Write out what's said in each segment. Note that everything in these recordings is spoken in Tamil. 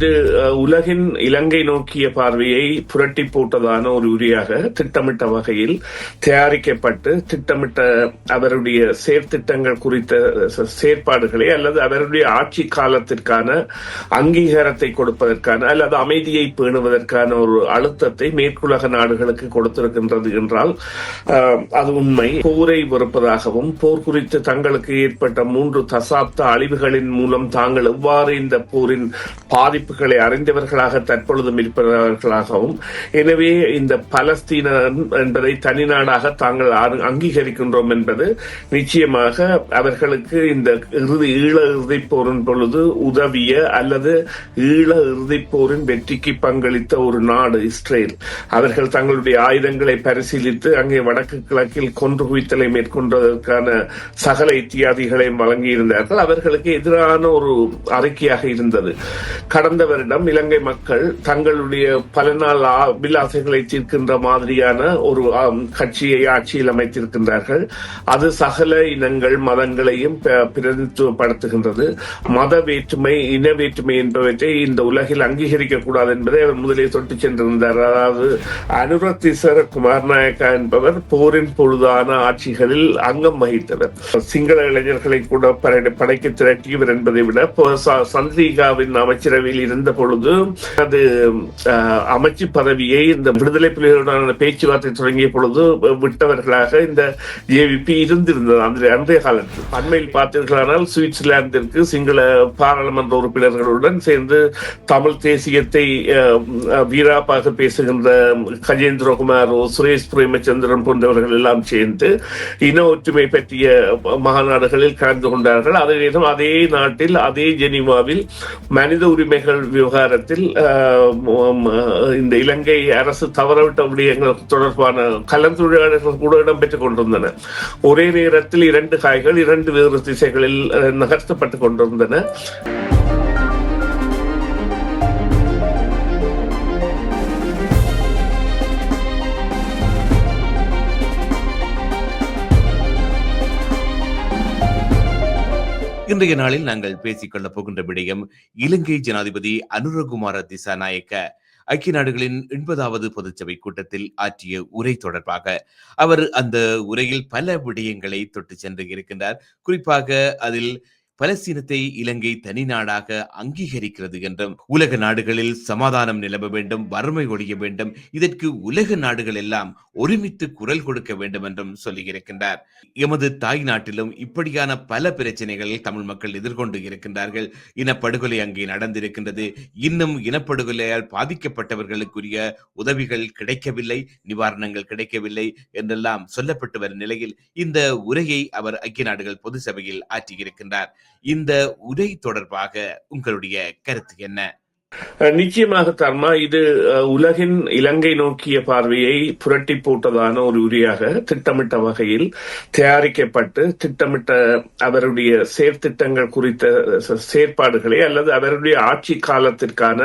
இது உலகின் இலங்கை நோக்கிய பார்வையை புரட்டி போட்டதான ஒரு உரியாக திட்டமிட்ட வகையில் தயாரிக்கப்பட்டு திட்டமிட்ட அவருடைய செயற்திட்டங்கள் குறித்த செயற்பாடுகளை அல்லது அவருடைய ஆட்சி காலத்திற்கான அங்கீகாரத்தை கொடுப்பதற்கான அல்லது அமைதியை பேணுவதற்கான ஒரு அழுத்தத்தை மேற்குலக நாடுகளுக்கு கொடுத்திருக்கின்றது என்றால் அது உண்மை. போரை வெறுப்பதாகவும் போர் குறித்து தங்களுக்கு ஏற்பட்ட மூன்று தசாப்த அழிவுகளின் மூலம் தாங்கள் எவ்வாறு இந்த போரின் பாதிப்புகளை அறிந்தவர்களாக தற்பொழுதும் இருப்பவர்களாகவும் எனவே இந்த பலஸ்தீன என்பதை தனிநாடாக தாங்கள் அங்கீகரிக்கின்றோம் என்பது நிச்சயமாக அவர்களுக்கு இந்த இறுதி ஈழ இறுதிப் போரின் பொழுது உதவிய அல்லது ஈழ இறுதிப் போரின் வெற்றிக்கு பங்களித்த ஒரு நாடு இஸ்ரேல். அவர்கள் தங்களுடைய ஆயுதங்களை பரிசீலித்து அங்கே வடக்கு கிழக்கில் கொன்று குவித்தலை மேற்கொண்டதற்கான சகல இத்தியாதிகளையும் வழங்கியிருந்தார்கள். அவர்களுக்கு எதிரான ஒரு அறிக்கையாக இருந்தது. கடந்த வருடம் இலங்கை மக்கள் தங்களுடைய பல நாள் அபிலாசைகளை தீர்க்கின்ற மாதிரியான ஒரு கட்சியை ஆட்சியில் அமைத்திருக்கின்றார்கள். அது சகல இனங்கள் மதங்களையும் ப- பிரதிநிதித்துவப்படுத்துகின்றது மத வேற்றுமை இன வேற்றுமை என்பவற்றை இந்த உலகில் அங்கீகரிக்க கூடாது என்பதை அவர் முதலே தொட்டு சென்றிருந்தார். அதாவது அனுரத்திசர குமாரநாயக்கா என்பவர் போரின் பொழுதான ஆட்சிகளில் அங்கம் வகித்தவர். சிங்கள இளைஞர்களை கூட படைக்க திரட்டியவர் என்பதை விட சந்திரிகாவின் அமைச்சரவையில் இருந்த பொழுது அது அமைச்சு பதவியை இந்த விடுதலை புலிகளுடனான பேச்சுவார்த்தை தொடங்கிய பொழுது விட்டவர்களாக இந்த ஜேவிபி இருந்திருந்தது அந்த அன்றைய காலத்தில். அண்மையில் பார்த்தீர்களானால் சுவிட்சர்லாந்திற்கு சிங்கள பாராளுமன்ற உறுப்பினர்களுடன் சேர்ந்து தமிழ் தேசியத்தை வீராப்பாக பேசுகின்ற கஜேந்திரகுமாரோ சுரேஷ் பிரேமச்சந்திரன் போன்றவர்கள் எல்லாம் சேர்ந்து இன ஒற்றுமை பற்றிய மாநாடுகளில் கலந்து கொண்டார்கள். அதே நேரம் அதே நாட்டில் அதே ஜெனிவாவில் மனித உரிமைகள் விவகாரத்தில் இந்த இலங்கை அரசு தவறவிட்ட விடயங்கள் தொடர்பான கலந்துரையாடல்கள் கூட இடம்பெற்றுக் கொண்டிருந்தன. ஒரே நேரத்தில் இரண்டு காய்கள் இரண்டு வேறு திசைகளில் நகர்த்தப்பட்டு கொண்டிருந்தன. இன்றைய நாளில் நாங்கள் பேசிக்கொள்ளப் போகின்ற விடயம் இலங்கை ஜனாதிபதி அனுரகுமார திசாநாயக்க. ஐக்கிய நாடுகளின் எண்பதாவது பொதுச்சபை கூட்டத்தில் ஆற்றிய உரை தொடர்பாக அவர் அந்த உரையில் பல விடயங்களை தொட்டு சென்று இருக்கின்றார். குறிப்பாக அதில் பலஸ்தீனத்தை இலங்கை தனி நாடாக அங்கீகரிக்கிறது என்றும் உலக நாடுகளில் சமாதானம் நிலவ வேண்டும் வறுமை ஒழிய வேண்டும் இதற்கு உலக நாடுகள் எல்லாம் ஒருமித்து குரல் கொடுக்க வேண்டும் என்றும் சொல்லியிருக்கின்றார். எமது தாய் நாட்டிலும் இப்படியான பல பிரச்சனைகளில் தமிழ் மக்கள் எதிர்கொண்டு இருக்கின்றார்கள். இனப்படுகொலை அங்கே நடந்திருக்கின்றது. இன்னும் இனப்படுகொலையால் பாதிக்கப்பட்டவர்களுக்குரிய உதவிகள் கிடைக்கவில்லை நிவாரணங்கள் கிடைக்கவில்லை என்றெல்லாம் சொல்லப்பட்டு வரும் நிலையில் இந்த உரையை அவர் ஐக்கிய நாடுகள் பொது சபையில் ஆற்றியிருக்கின்றார். இந்த உரை தொடர்பாக உங்களுடைய கருத்து என்ன? நிச்சயமாக தர்மா இது உலகின் இலங்கை நோக்கிய பார்வையை புரட்டி போட்டதான ஒரு உரியாக திட்டமிட்ட வகையில் தயாரிக்கப்பட்டு திட்டமிட்ட அவருடைய செயற்திட்டங்கள் குறித்த செயற்பாடுகளை அல்லது அவருடைய ஆட்சி காலத்திற்கான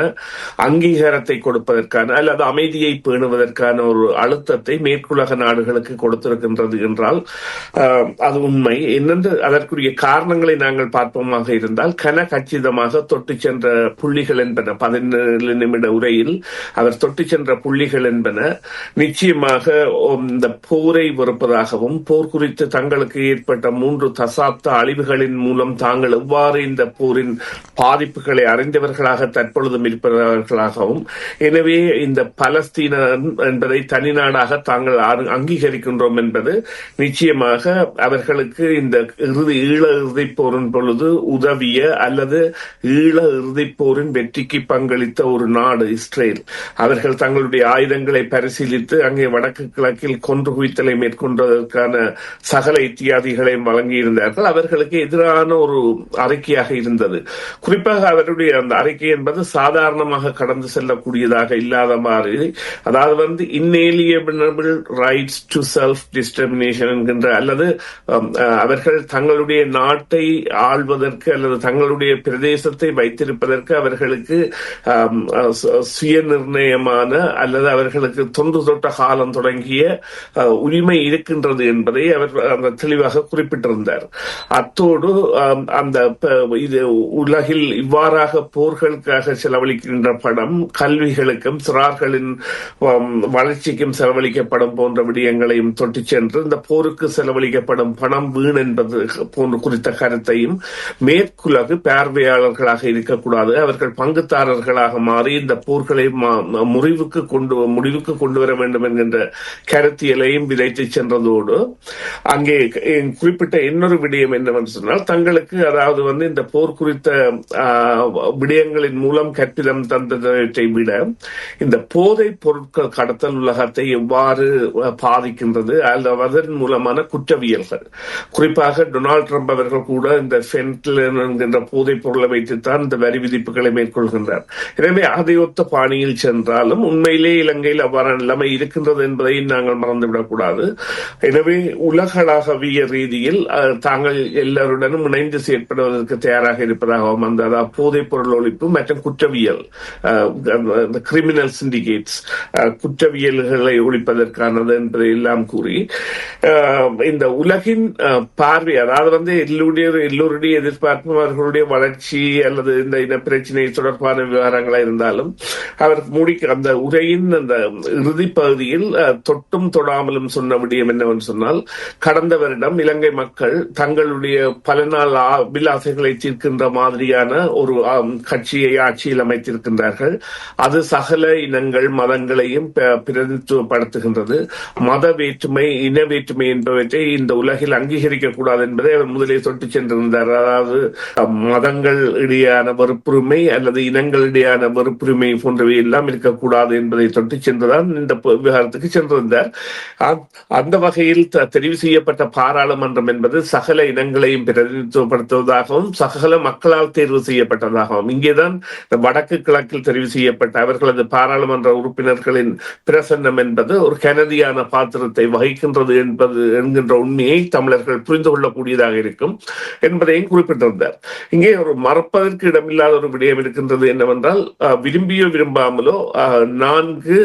அங்கீகாரத்தை கொடுப்பதற்கான அல்லது அமைதியை பேணுவதற்கான ஒரு அழுத்தத்தை மேற்குலக நாடுகளுக்கு கொடுத்திருக்கின்றது என்றால் அது உண்மை. என்னென்று அதற்குரிய காரணங்களை நாங்கள் பார்ப்போமாக இருந்தால் கன கச்சிதமாக தொட்டு சென்ற புள்ளிகள் என்பன பதினேழு நிமிட உரையில் அவர் தொட்டு சென்ற புள்ளிகள் என்பன நிச்சயமாக இந்த போரை வெறுப்பதாகவும் போர் குறித்து தங்களுக்கு ஏற்பட்ட மூன்று தசாப்த அழிவுகளின் மூலம் தாங்கள் எவ்வாறு இந்த போரின் பாதிப்புகளை அறிந்தவர்களாக தற்பொழுதும் இருப்பவர்களாகவும் எனவே இந்த பலஸ்தீன என்பதை தனி நாடாக தாங்கள் அங்கீகரிக்கின்றோம் என்பது நிச்சயமாக அவர்களுக்கு இந்த இறுதி ஈழ இறுதிப் போரின் பொழுது உதவிய அல்லது ஈழ இறுதிப் போரின் வெற்றிக்கு பங்களித்த ஒரு நாடு இஸ்ரேல். அவர்கள் தங்களுடைய ஆயுதங்களை பரிசீலித்து அங்கே வடக்கு கிழக்கில் கொன்று குவித்தலை மேற்கொண்டதற்கான சகல இத்தியாதிகளையும் வழங்கியிருந்தார்கள். அவர்களுக்கு எதிரான ஒரு அறிக்கையாக இருந்தது. குறிப்பாக அவருடைய அந்த அறிக்கை என்பது சாதாரணமாக கடந்து செல்லக்கூடியதாக இல்லாத மாதிரி அதாவது வந்து inalienable rights to self determination என்கின்ற அல்லது அவர்கள் தங்களுடைய நாட்டை ஆள்வதற்கு அல்லது தங்களுடைய பிரதேசத்தை வைத்திருப்பதற்கு அவர்களுக்கு சுய நிர்ணயமான அல்லது அவர்களுக்கு தொன்று தொட்ட காலம் தொடங்கிய உரிமை இருக்கின்றது என்பதை அவர் அந்த தெளிவாக குறிப்பிட்டிருந்தார். அத்தோடு அந்த இது உலகில் இவ்வாறாக போர்களுக்காக செலவழிக்கின்ற பணம் கல்விகளுக்கும் சிறார்களின் வளர்ச்சிக்கும் செலவழிக்கப்படும் போன்ற விடயங்களையும் தொட்டி சென்று இந்த போருக்கு செலவழிக்கப்படும் பணம் வீண் என்பது போன்ற குறித்த கருத்தையும் மேற்குலகு பார்வையாளர்களாக இருக்கக்கூடாது. அவர்கள் பங்குதாரர்களாக மாறி இந்த போர்களை முறிவுக்கு கொண்டு முடிவுக்கு கொண்டு வர வேண்டும் என்கின்ற கருத்தியலையும் விதைத்து சென்றதோடு அங்கே குறிப்பிட்ட இன்னொரு விடயம் என்னவென்று சொன்னால் தங்களுக்கு அதாவது வந்து இந்த போர் குறித்த விடயங்களின் மூலம் கற்பிதம் தந்ததை விட இந்த போதை பொருட்கள் கடத்தல் உலகத்தை எவ்வாறு பாதிக்கின்றது அல்லது அதன் மூலமான குற்றவியல்கள். குறிப்பாக டொனால்ட் ட்ரம்ப் அவர்கள் கூட இந்த ஃபென்ட்லின் என்கின்ற போதைப் பொருளை வைத்துத்தான் இந்த வரி விதிப்புகளை மேற்கொள்கின்றார். எனவே ஆதையொத்த பாணியில் சென்றாலும் உண்மையிலே இலங்கையில் அவ்வாறான நிலைமை இருக்கின்றது என்பதை நாங்கள் மறந்துவிடக்கூடாது. எனவே உலகளாவிய ரீதியில் தாங்கள் எல்லாருடனும் இணைந்து செயற்படுவதற்கு தயாராக இருப்பதாகவும் அந்த அதாவது போதைப் பொருள் ஒழிப்பு மற்றும் குற்றவியல் கிரிமினல் சிண்டிகேட்ஸ் குற்றவியல்களை ஒழிப்பதற்கானது என்பதை எல்லாம் கூறி இந்த உலகின் பார்வை அதாவது வந்து எல்லோருடைய எல்லோருடைய எதிர்பார்ப்பும் அவர்களுடைய வளர்ச்சி அல்லது இந்த இன பிரச்சனை தொடர்பான விவகாரங்களா இருந்தாலும் அவர் முடிக்க அந்த உரையின் அந்த இறுதி பகுதியில் தொட்டும் தொடாமலும் சொன்ன விடயம் என்னவென்று சொன்னால் கடந்த வருடம் இலங்கை மக்கள் தங்களுடைய பல நாள் அபிலாசைகளை தீர்க்கின்ற மாதிரியான ஒரு கட்சியை ஆட்சியில் அமைத்திருக்கின்றார்கள். அது சகல இனங்கள் மதங்களையும் பிரதித்துவப்படுத்துகின்றது. மத வேற்றுமை இன வேற்றுமை என்பவற்றை இந்த உலகில் அங்கீகரிக்க கூடாது என்பதை அவர் முதலில் தொட்டு சென்றிருந்தார். அதாவது மதங்கள் இடையான வெறுப்புரிமை அல்லது இனங்கள் இனங்களிடையான வெறுப்புரிமை போன்றவை எல்லாம் இருக்கக்கூடாது என்பதை தொட்டு சென்றுதான் இந்த விவகாரத்துக்கு சென்றிருந்தார் அந்த வகையில் தெரிவு செய்யப்பட்ட பாராளுமன்றம் என்பது சகல இனங்களையும் பிரதிநிதித்துவப்படுத்துவதாகவும் சகல மக்களால் தேர்வு செய்யப்பட்டதாகவும். இங்கேதான் வடக்கு கிழக்கில் தெரிவு செய்யப்பட்ட அவர்களது பாராளுமன்ற உறுப்பினர்களின் பிரசன்னம் என்பது ஒரு கனதியான பாத்திரத்தை வகிக்கின்றது என்பது என்கின்ற உண்மையை தமிழர்கள் புரிந்து கொள்ளக்கூடியதாக இருக்கும் என்பதையும் குறிப்பிட்டிருந்தார். இங்கே ஒரு மறப்பதற்கு இடமில்லாத ஒரு விடயம் இருக்கின்றது என்னவென்றால் அஹ், விரும்பியோ விரும்பாமலோ நான்கு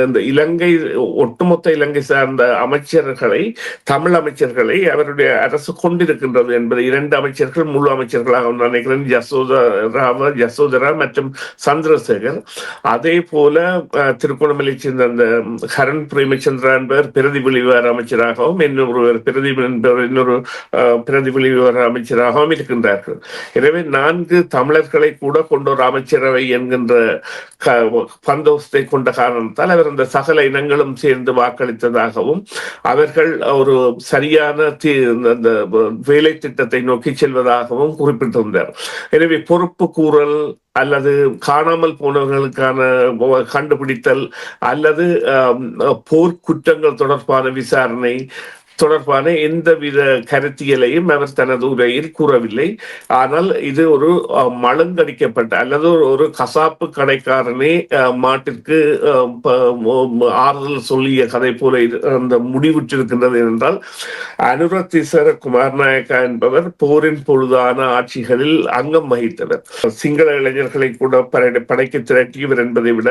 இந்த இலங்கை ஒட்டுமொத்த இலங்கை சார்ந்த அமைச்சர்களை தமிழ் அமைச்சர்களை அவருடைய அரசு கொண்டிருக்கின்றது என்பது இரண்டு அமைச்சர்கள் முழு அமைச்சர்களாக நினைக்கிறேன் யசோதரா யசோதரா மற்றும் சந்திரசேகர். அதே போல அஹ், திருகோணமலை சேர்ந்த அந்த கரண் பிரேமச்சந்திரா என்பவர் பிரதிபலிவார் அமைச்சராகவும் இன்னொரு பிரதி என்பவர் இன்னொரு பிரதிபலிவார் அமைச்சராகவும் இருக்கின்றார்கள். எனவே நான்கு தமிழர்களை கூட கொண்டு ஒரு அமைச்சரவை என்கின்ற பந்தோஸ்தை கொண்ட காரணத்தால் அவர் அந்த சகல இனங்களும் சேர்ந்து வாக்களித்ததாகவும் அவர்கள் ஒரு சரியான அந்த வேலை திட்டத்தை நோக்கி செல்வதாகவும் குறிப்பிட்டிருந்தார். எனவே பொறுப்பு கூறல் அல்லது காணாமல் போனவர்களுக்கான கண்டுபிடித்தல் அல்லது போர்க்குற்றங்கள் தொடர்பான விசாரணை தொடர்பான எந்தவித கருத்தியலையும் அவர் தனது உரையில் கூறவில்லை. ஆனால் இது ஒரு அஹ், மழுங்கடிக்கப்பட்ட அல்லது ஒரு- கசாப்பு கடைக்காரனே மாட்டிற்கு ஆறுதல் சொல்லிய கதை போல அந்த முடிவுற்றிருக்கின்றது என்றால் அனுரத்திசர குமாரநாயக்கா என்பவர் போரின் பொழுதான ஆட்சிகளில் அங்கம் வகித்தவர். சிங்கள இளைஞர்களை கூட படைக்க படைக்கு திரட்டியவர் என்பதை விட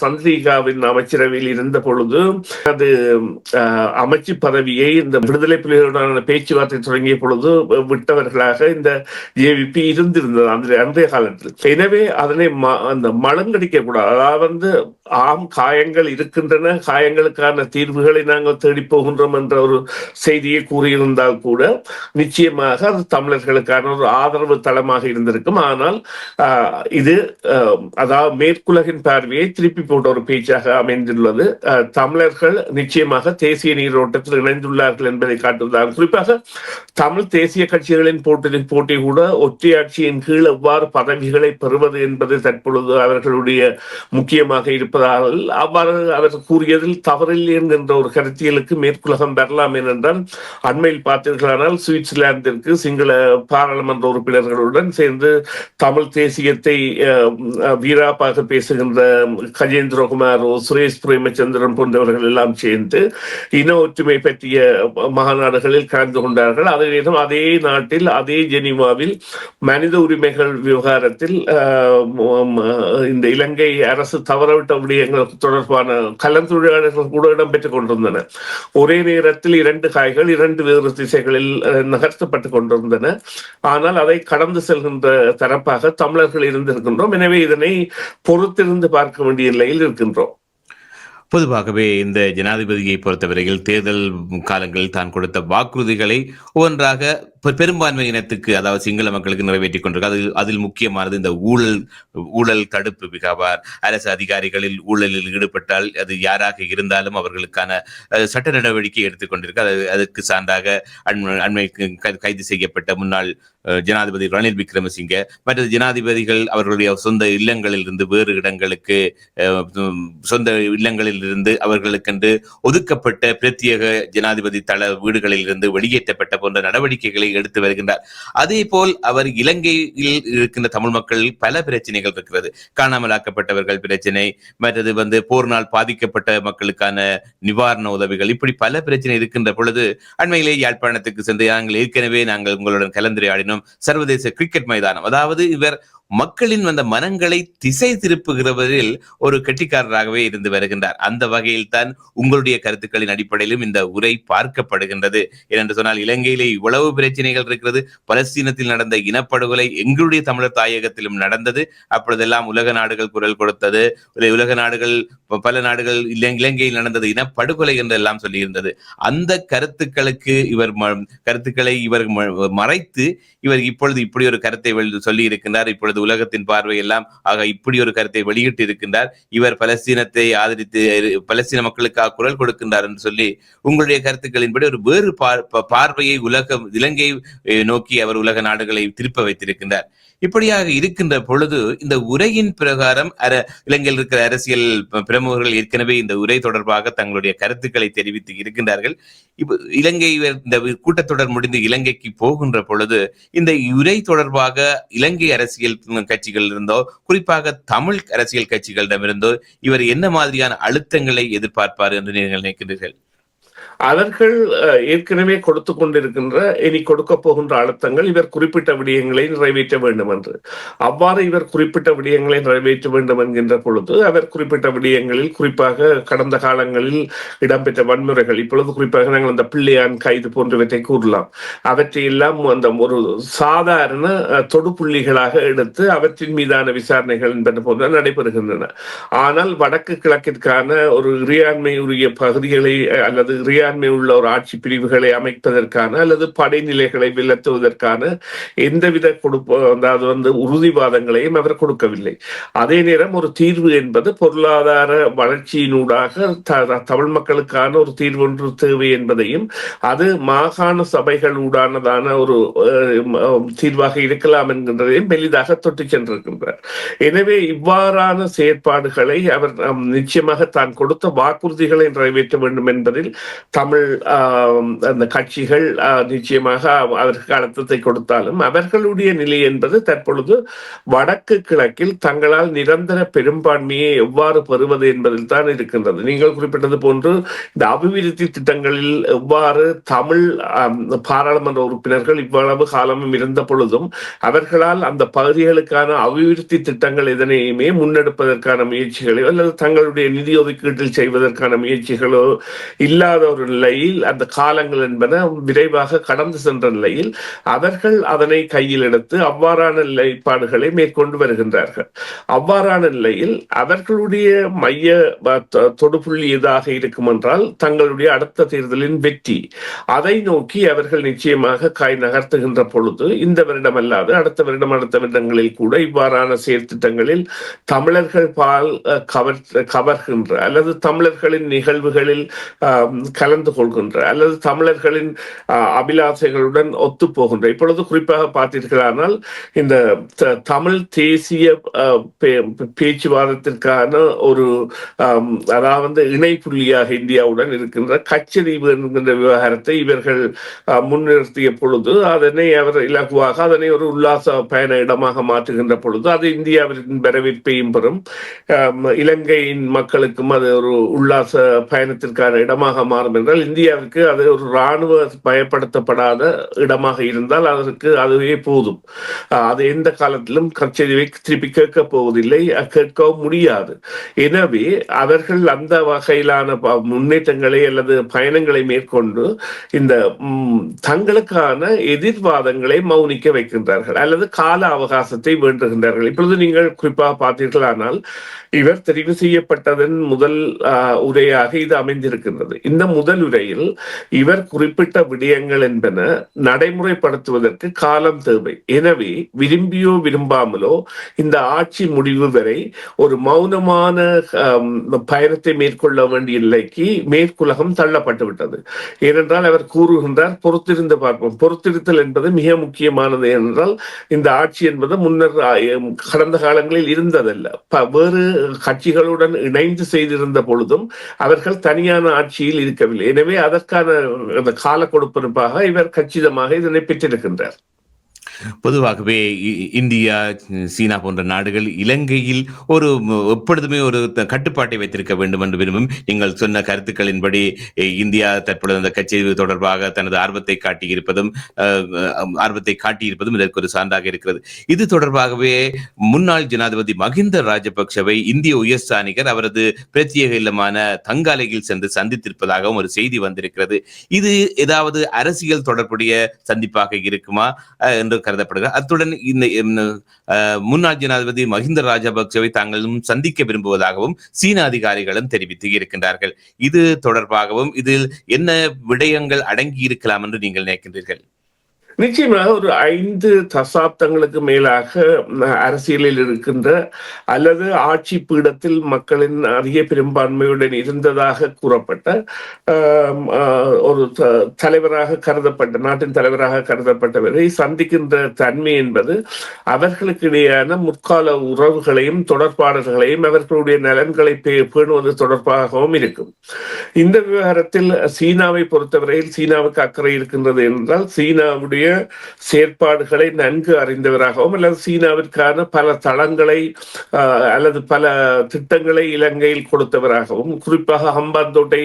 சந்திரிகாவின் அமைச்சரவையில் இருந்த பொழுது அது அஹ், அமைச்சு பதவியை இந்த விடுதலை புலிகளுடனான பேச்சுவார்த்தை தொடங்கிய பொழுது விட்டவர்களாக இந்த ஜேவிபி இருந்திருந்தது அந்த அன்றைய காலத்தில். எனவே அதனை அந்த மலங்கடிக்க கூடாது. அதாவது வந்து ஆம் காயங்கள் இருக்கின்றன காயங்களுக்கான தீர்வுகளை நாங்கள் தேடி போகின்றோம் என்ற ஒரு செய்தியை கூறியிருந்தால் கூட நிச்சயமாக அது தமிழர்களுக்கான ஒரு ஆதரவு தளமாக இருந்திருக்கும். ஆனால் ஆஹ், இது அதாவது மேற்குலகின் பார்வையை திருப்பி போட்ட ஒரு பேச்சாக அமைந்துள்ளது. தமிழர்கள் நிச்சயமாக தேசிய நீரோட்டத்தில் இணைந்துள்ளார்கள் என்பதை காட்டுவதாக குறிப்பாக தமிழ் தேசிய கட்சிகளின் போட்டியின் போட்டி கூட ஒற்றையாட்சியின் கீழ் எவ்வாறு பதவிகளை பெறுவது என்பது தற்பொழுது அவர்களுடைய முக்கியமாக இருப்பதால் அவ்வாறு அவர் கூறியதில் தவறில்லை என்கின்ற ஒரு கருத்தியலுக்கு மேற்குலகம் வரலாம் ஏனென்றால் அண்மையில் பார்த்தீர்களானால் சுவிட்சர்லாந்திற்கு சிங்கள பாராளுமன்ற உறுப்பினர்களுடன் சேர்ந்து தமிழ் தேசியத்தை வீராப்பாக பேசுகின்ற கஜேந்திரகுமார் சுரேஷ் பிரேமச்சந்திரன் போன்றவர்கள் எல்லாம் சேர்ந்து இன ஒற்றுமை பற்றிய மாநாடுகளில் கலந்து கொண்டார்கள். அதே நேரம் அதே நாட்டில் அதே ஜெனிவாவில் மனித உரிமைகள் விவகாரத்தில் இந்த இலங்கை அரசு தவறவிட்ட விடயங்கள் தொடர்பான கலந்துரையாடல்கள் கூட இடம்பெற்றுக் கொண்டிருந்தன. ஒரே நேரத்தில் இரண்டு காய்கள் இரண்டு வேறு திசைகளில் அஹ், நகர்த்தப்பட்டுக் கொண்டிருந்தன. ஆனால் அதை கடந்து செல்கின்ற தரப்பாக தமிழர்கள் இருந்திருக்கின்றோம். எனவே இதனை பொறுத்திருந்து பார்க்க வேண்டிய நிலையில் இருக்கின்றோம். பொதுவாகவே இந்த ஜனாதிபதியை பொறுத்தவரையில் தேர்தல் காலங்களில் தான் கொடுத்த வாக்குறுதிகளை ஒவ்வொன்றாக பெரும்பான்மை இனத்துக்கு அதாவது சிங்கள மக்களுக்கு நிறைவேற்றி கொண்டிருக்கு. அதில் அதில் முக்கியமானது இந்த ஊழல் ஊழல் தடுப்பு மிகவார். அரசு அதிகாரிகளில் ஊழலில் ஈடுபட்டால் அது யாராக இருந்தாலும் அவர்களுக்கான சட்ட நடவடிக்கை எடுத்துக்கொண்டிருக்கு அது அதற்கு சான்றாக அண்மை அண்மைக்கு கைது செய்யப்பட்ட முன்னாள் ஜனாதிபதி ரணில் விக்ரமசிங்க. மற்ற ஜனாதிபதிகள் அவர்களுடைய சொந்த இல்லங்களில் இருந்து வேறு இடங்களுக்கு சொந்த இல்லங்களில் இருந்து அவர்களுக்கென்று ஒதுக்கப்பட்ட பிரத்யேக ஜனாதிபதி தள வீடுகளில் இருந்து வெளியேற்றப்பட்ட போன்ற நடவடிக்கைகளை எடுத்து வருகின்றார். அதே போல் அவர் இலங்கையில் இருக்கின்ற தமிழ் மக்கள் பல பிரச்சனைகள் இருக்கிறது. காணாமலாக்கப்பட்டவர்கள் பிரச்சனை மற்றது வந்து போர்னால் பாதிக்கப்பட்ட மக்களுக்கான நிவாரண உதவிகள் இப்படி பல பிரச்சனை இருக்கின்ற பொழுது அண்மையிலே யாழ்ப்பாணத்துக்கு சென்று நாங்கள் ஏற்கனவே நாங்கள் உங்களுடன் கலந்துரையாடினோம். சர்வதேச கிரிக்கெட் மைதானம். அதாவது இவர் மக்களின் அந்த மனங்களை திசை திருப்புகிறவரில் ஒரு கெட்டிக்காரராகவே இருந்து வருகின்றார். அந்த வகையில் தான் உங்களுடைய கருத்துக்களின் அடிப்படையிலும் இந்த உரை பார்க்கப்படுகின்றது. ஏனென்று சொன்னால் இலங்கையிலே இவ்வளவு பிரச்சனைகள் இருக்கிறது. பலஸ்தீனத்தில் நடந்த இனப்படுகொலை எங்களுடைய தமிழர் தாயகத்திலும் நடந்தது. அப்பொழுதெல்லாம் உலக நாடுகள் குரல் கொடுத்தது. உலக நாடுகள் பல நாடுகள் இலங்கையில் நடந்தது. இனப்படுகொலை என்று எல்லாம் சொல்லியிருந்தது. அந்த கருத்துக்களுக்கு இவர் ம- கருத்துக்களை இவர் ம- மறைத்து இவர் இப்பொழுது இப்படி ஒரு கருத்தை சொல்லி இருக்கின்றார் இப்பொழுது உலகத்தின் பார்வை எல்லாம் ஆக இப்படி ஒரு கருத்தை வெளியிட்டு இருக்கின்றார். இவர் பலஸ்தீனத்தை ஆதரித்து பலஸ்தீன மக்களுக்காக குரல் கொடுக்கின்றார் என்று சொல்லி உங்களுடைய கருத்துக்களின்படி ஒரு வேறு பார்- ப- பார்வையை உலக இலங்கை நோக்கி அவர் உலக நாடுகளை திருப்ப வைத்திருக்கின்றார். இப்படியாக இருக்கின்ற பொழுது இந்த உரையின் பிரகாரம் அர இலங்கையில் இருக்கிற அரசியல் பிரமுகர்கள் ஏற்கனவே இந்த உரை தொடர்பாக தங்களுடைய கருத்துக்களை தெரிவித்து இருக்கின்றார்கள். இப்ப இலங்கை இந்த கூட்டத்தொடர் முடிந்து இலங்கைக்கு போகின்ற பொழுது இந்த உரை தொடர்பாக இலங்கை அரசியல் கட்சிகள் இருந்தோ குறிப்பாக தமிழ் அரசியல் கட்சிகளிடமிருந்தோ இவர் என்ன மாதிரியான அழுத்தங்களை எதிர்பார்ப்பார் என்று நீங்கள் நினைக்கிறீர்கள் அவர்கள் ஏற்கனவே கொடுத்து கொண்டிருக்கின்ற இனி கொடுக்க போகின்ற அழுத்தங்கள் இவர் குறிப்பிட்ட விடயங்களை நிறைவேற்ற வேண்டும் என்று. அவ்வாறு இவர் குறிப்பிட்ட விடயங்களை நிறைவேற்ற வேண்டும் என்கின்ற பொழுது அவர் குறிப்பிட்ட விடயங்களில் குறிப்பாக கடந்த காலங்களில் இடம்பெற்ற வன்முறைகள் இப்பொழுது குறிப்பாக நாங்கள் அந்த பிள்ளையான் கைது போன்றவற்றை கூறலாம். அவற்றை எல்லாம் அந்த ஒரு சாதாரண தொடுப்புள்ளிகளாக எடுத்து அவற்றின் மீதான விசாரணைகள் என்பது போன்ற நடைபெறுகின்றன. ஆனால் வடக்கு கிழக்கிற்கான ஒரு இறையாண்மை உரிய பகுதிகளை அல்லது இறையா இறையாண்மை உள்ள ஒரு ஆட்சி பிரிவுகளை அமைப்பதற்கான அல்லது படைநிலைகளை விலத்துவதற்கான எந்தவித கொடுப்ப அதாவது வந்து உறுதிவாதங்களையும் அவர் கொடுக்கவில்லை. அதே நேரம் ஒரு தீர்வு என்பது பொருளாதார வளர்ச்சியினூடாக தமிழ் மக்களுக்கான ஒரு தீர்வு ஒன்று தேவை என்பதையும் அது மாகாண சபைகளூடானதான ஒரு தீர்வாக இருக்கலாம் என்கின்றதையும் மெலிதாக தொட்டு சென்றிருக்கின்றார். எனவே இவ்வாறான செயற்பாடுகளை அவர் நிச்சயமாக தான் கொடுத்த வாக்குறுதிகளை நிறைவேற்ற வேண்டும் என்பதில் தமிழ் அந்த கட்சிகள் நிச்சயமாக அதற்கு அழுத்தத்தை கொடுத்தாலும் அவர்களுடைய நிலை என்பது தற்பொழுது வடக்கு கிழக்கில் தங்களால் நிரந்தர பெரும்பான்மையை எவ்வாறு பெறுவது என்பதில் தான் இருக்கின்றது. நீங்கள் குறிப்பிட்டது போன்று இந்த அபிவிருத்தி திட்டங்களில் எவ்வாறு தமிழ் பாராளுமன்ற உறுப்பினர்கள் இவ்வளவு காலமும் இருந்த பொழுதும் அவர்களால் அந்த பகுதிகளுக்கான அபிவிருத்தி திட்டங்கள் எதனையுமே முன்னெடுப்பதற்கான முயற்சிகளோ அல்லது தங்களுடைய நிதி ஒதுக்கீட்டில் செய்வதற்கான முயற்சிகளோ இல்லாத ஒரு ஒரு நிலையில் அந்த காலங்கள் என்பன விரைவாக கடந்து சென்ற நிலையில் அவர்கள் அதனை கையில் எடுத்து அவ்வாறான நிலைப்பாடுகளை மேற்கொண்டு வருகின்றார்கள். அவ்வாறான நிலையில் அவர்களுடைய மைய தொடுபுள்ளி எதாக இருக்கும் என்றால் தங்களுடைய அடுத்த தேர்தலின் வெற்றி. அதை நோக்கி அவர்கள் நிச்சயமாக காய் நகர்த்துகின்ற பொழுது இந்த வருடம் அல்லாது அடுத்த வருடம் அடுத்த வருடங்களில் கூட இவ்வாறான செயற்திட்டங்களில் தமிழர்கள் பால் கவர் கவர்கின்ற அல்லது தமிழர்களின் நிகழ்வுகளில் ஆம், கலந்து கொள்கின்ற அல்லது தமிழர்களின் அபிலாசைகளுடன் ஒத்து போகின்ற இப்பொழுது குறிப்பாக பார்த்தீர்களானால் இந்த தமிழ் தேசிய பேச்சுவாதத்திற்கான ஒரு ஆம், அதாவது இணைப்புள்ளியாக இந்தியாவுடன் இருக்கின்ற கச்சதீவு என்கின்ற விவகாரத்தை இவர்கள் முன்னிறுத்திய பொழுது அதனை அவர் இலகுவாக அதனை ஒரு உல்லாச பயண இடமாக மாற்றுகின்ற பொழுது அது இந்தியாவின் வரவேற்பையும் பெறும். இலங்கையின் மக்களுக்கும் அது ஒரு உல்லாச பயணத்திற்கான இடமாக மாறும் ஏனென்றால் இந்தியாவிற்கு அது ஒரு இராணுவ பயப்படுத்தப்படாத இடமாக இருந்தால் அதற்கு அதுவே போதும். அது எந்த காலத்திலும் கச்சேரிவை திருப்பி கேட்க போவதில்லை கேட்கவும் முடியாது. எனவே அவர்கள் அந்த வகையிலான முன்னேற்றங்களை அல்லது பயணங்களை மேற்கொண்டு இந்த தங்களுக்கான எதிர்வாதங்களை மௌனிக்க வைக்கின்றார்கள் அல்லது கால அவகாசத்தை வேண்டுகின்றார்கள். இப்பொழுது நீங்கள் குறிப்பாக பார்த்தீர்களானால் இவர் தெரிவு செய்யப்பட்டதன் முதல் ஆஹ், உரையாக இது அமைந்திருக்கின்றது. இந்த முதல் முதலுரையில் இவர் குறிப்பிட்ட விடயங்கள் என்பன நடைமுறைப்படுத்துவதற்கு காலம் தேவை. எனவே விரும்பியோ விரும்பாமலோ இந்த ஆட்சி முடிவு வரை ஒரு மௌனமான பயணத்தை மேற்கொள்ள வேண்டிய நிலைக்கு மேற்குலகம் தள்ளப்பட்டு விட்டது. ஏனென்றால் அவர் கூறுகின்றார் பொறுத்திருந்து பார்ப்போம். பொறுத்திருத்தல் என்பது மிக முக்கியமானது ஏனென்றால் இந்த ஆட்சி என்பது முன்னர் கடந்த காலங்களில் இருந்ததல்ல. வேறு கட்சிகளுடன் இணைந்து செய்திருந்த பொழுதும் அவர்கள் தனியான ஆட்சியில் இருக்கவில்லை. எனவே அதற்கான அந்த கால கொடுப்பதற்காக இவர் கச்சிதமாக இதனை பெற்றிருக்கின்றார். பொதுவாகவே இந்தியா சீனா போன்ற நாடுகள் இலங்கையில் ஒரு எப்பொழுதுமே ஒரு கட்டுப்பாட்டை வைத்திருக்க வேண்டும் என்று விரும்பும் நீங்கள் சொன்ன கருத்துக்களின்படி இந்தியா தற்பொழுது அந்த கச்சேரி தொடர்பாக தனது ஆர்வத்தை காட்டியிருப்பதும் ஆர்வத்தை காட்டியிருப்பதும் இதற்கு ஒரு சான்றாக இருக்கிறது. இது தொடர்பாகவே முன்னாள் ஜனாதிபதி மகிந்த ராஜபக்சவை இந்திய உயர்ஸ்தானிகர் அவரது பிரத்யேக இல்லமான தங்காலையில் சென்று சந்தித்திருப்பதாகவும் ஒரு செய்தி வந்திருக்கிறது. இது ஏதாவது அரசியல் தொடர்புடைய சந்திப்பாக இருக்குமா என்று கருதப்படுகிறது அத்துடன் இந்த முன்னாள் ஜனாதிபதி மஹிந்த ராஜபக்சவை தாங்களும் சந்திக்க விரும்புவதாகவும் சீன அதிகாரிகளும் தெரிவித்து இருக்கின்றார்கள். இது தொடர்பாகவும் இதில் என்ன விடயங்கள் அடங்கி இருக்கலாம் என்று நீங்கள் நினைக்கின்றீர்கள்? நிச்சயமாக ஒரு ஐந்து தசாப்தங்களுக்கு மேலாக அரசியலில் இருக்கின்ற அல்லது ஆட்சி பீடத்தில் மக்களின் அதிக பெரும்பான்மையுடன் இருந்ததாக கூறப்பட்ட ஒரு தலைவராக கருதப்பட்ட நாட்டின் தலைவராக கருதப்பட்டவரை சந்திக்கின்ற தன்மை என்பது அவர்களுக்கு இடையான முற்கால உறவுகளையும் தொடர்பாளர்களையும் அவர்களுடைய நலன்களை பேணுவது தொடர்பாகவும் இருக்கும். இந்த விவகாரத்தில் சீனாவை பொறுத்தவரையில் சீனாவுக்கு அக்கறை இருக்கின்றது என்றால் சீனாவுடைய செயற்பாடுகளை நன்கு அறிந்தவராகவும் அல்லது சீனாவிற்கான பல தளங்களை அல்லது பல திட்டங்களை இலங்கையில் கொடுத்தவராகவும் குறிப்பாக ஹம்பாந்தோட்டை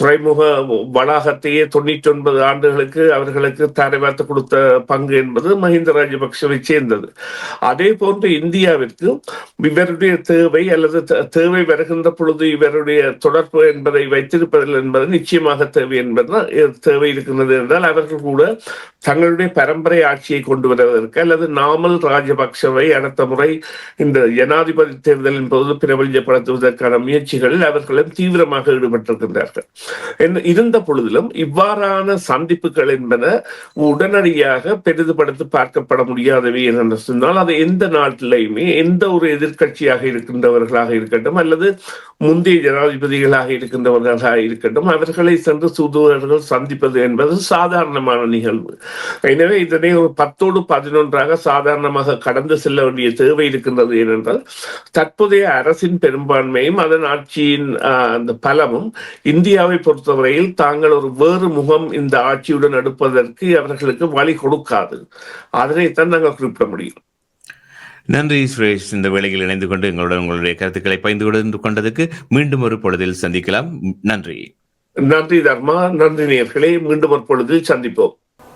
துறைமுக வளாகத்தையே தொண்ணூற்றி ஒன்பது ஆண்டுகளுக்கு அவர்களுக்கு தரைவாத்து கொடுத்த பங்கு என்பது மஹிந்த ராஜபக்சவை சேர்ந்தது. அதே போன்று இந்தியாவிற்கு இவருடைய தேவை அல்லது தேவை வருகின்ற பொழுது இவருடைய தொடர்பு என்பதை வைத்திருப்பதில் என்பது நிச்சயமாக தேவை என்பது தேவை இருக்கின்றது என்றால் அவர்கள் கூட தங்கள் அவர்களுடைய பரம்பரை ஆட்சியை கொண்டு வருவதற்கு அல்லது நாமல் ராஜபக்சவை அடுத்த முறை இந்த ஜனாதிபதி தேர்தலின் போது பிரபல்யப்படுத்துவதற்கான முயற்சிகளில் அவர்களும் தீவிரமாக ஈடுபட்டிருக்கின்றார்கள். இருந்த பொழுதிலும் இவ்வாறான சந்திப்புகள் என்பன உடனடியாக பெரிதுபடுத்தி பார்க்கப்பட முடியாதவை என்று சொன்னால் அது எந்த நாட்டிலையுமே எந்த ஒரு எதிர்கட்சியாக இருக்கின்றவர்களாக இருக்கட்டும் அல்லது முந்தைய ஜனாதிபதிகளாக இருக்கின்றவர்களாக இருக்கட்டும் அவர்களை சென்று தூதுவர்கள் சந்திப்பது என்பது சாதாரணமான நிகழ்வு. எனவே இதனை ஒரு பத்தோடு பதினொன்றாக சாதாரணமாக கடந்து செல்ல வேண்டிய தேவை இருக்கின்றது ஏனென்றால் தற்போதைய அரசின் பெரும்பான்மையும் அதன் ஆட்சியின் அந்த பலமும் இந்தியாவை பொறுத்தவரையில் தாங்கள் ஒரு வேறு முகம் இந்த ஆட்சியுடன் எடுப்பதற்கு அவர்களுக்கு வழி கொடுக்காது. அதனைத்தான் நாங்கள் குறிப்பிட முடியும். நன்றி சுரேஷ். இந்த வேளையில் இணைந்து கொண்டு எங்களுடன் உங்களுடைய கருத்துக்களை பகிர்ந்து கொண்டு கொண்டதுக்கு மீண்டும் ஒரு பொழுதில் சந்திக்கலாம். நன்றி. நன்றி தர்மா. நன்றி நேர்களே மீண்டும் ஒரு பொழுதில் சந்திப்போம்.